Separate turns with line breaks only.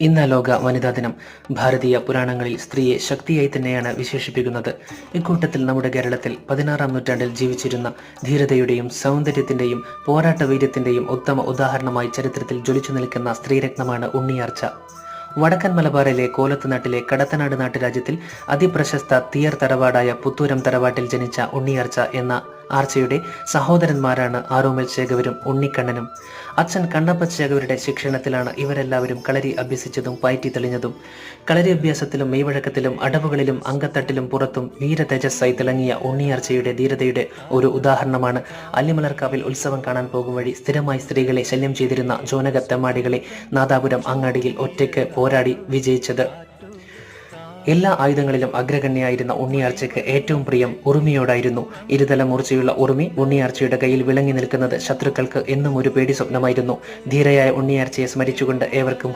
ഇന്ന് ലോക വനിതാ ദിനം. ഭാരതീയ പുരാണങ്ങളിൽ സ്ത്രീയെ ശക്തിയായി തന്നെയാണ് വിശേഷിപ്പിക്കുന്നത്. ഇക്കൂട്ടത്തിൽ നമ്മുടെ കേരളത്തിൽ പതിനാറാം നൂറ്റാണ്ടിൽ ജീവിച്ചിരുന്ന ധീരതയുടെയും സൗന്ദര്യത്തിന്റെയും പോരാട്ട വീര്യത്തിന്റെയും ഉത്തമ ഉദാഹരണമായി ചരിത്രത്തിൽ ജ്വലിച്ചു നിൽക്കുന്ന സ്ത്രീരത്നമാണ് ഉണ്ണിയാർച്ച. വടക്കൻ മലബാറിലെ കോലത്തുനാട്ടിലെ കടത്തനാട് നാട്ടുരാജ്യത്തിൽ അതിപ്രശസ്ത തീയർ തറവാടായ പുത്തൂരം തറവാട്ടിൽ ജനിച്ച ഉണ്ണിയാർച്ച എന്ന ആർച്ചയുടെ സഹോദരന്മാരാണ് ആരോമൽ ചേകവരും ഉണ്ണിക്കണ്ണനും. അച്ഛൻ കണ്ണപ്പ ചേകവരുടെ ശിക്ഷണത്തിലാണ് ഇവരെല്ലാവരും കളരി അഭ്യസിച്ചതും പയറ്റി തെളിഞ്ഞതും. കളരി അഭ്യാസത്തിലും മെയ്വഴക്കത്തിലും അടവുകളിലും അങ്കത്തട്ടിലും പുറത്തും വീരതേജസ്സായി തിളങ്ങിയ ഉണ്ണിയാർച്ചയുടെ ധീരതയുടെ ഒരു ഉദാഹരണമാണ്. അല്ലിമലർക്കാവിൽ ഉത്സവം കാണാൻ പോകും വഴി സ്ഥിരമായി സ്ത്രീകളെ ശല്യം ചെയ്തിരുന്ന ജോനക തെമ്മാടികളെ നാദാപുരം അങ്ങാടിയിൽ ഒറ്റയ്ക്ക് പോരാടി വിജയിച്ചത്. എല്ലാ ആയുധങ്ങളിലും അഗ്രഗണ്യായിരുന്ന ഉണ്ണിയാർച്ചയ്ക്ക് ഏറ്റവും പ്രിയം ഉറുമിയോടായിരുന്നു. ഇരുതല മൂർച്ചയുള്ള ഉറുമി ഉണ്ണിയാർച്ചയുടെ കയ്യിൽ വിളങ്ങി നിൽക്കുന്നത് ശത്രുക്കൾക്ക് എന്നും ഒരു പേടി സ്വപ്നമായിരുന്നു. ധീരയായ ഉണ്ണിയാർച്ചയെ സ്മരിച്ചുകൊണ്ട് ഏവർക്കും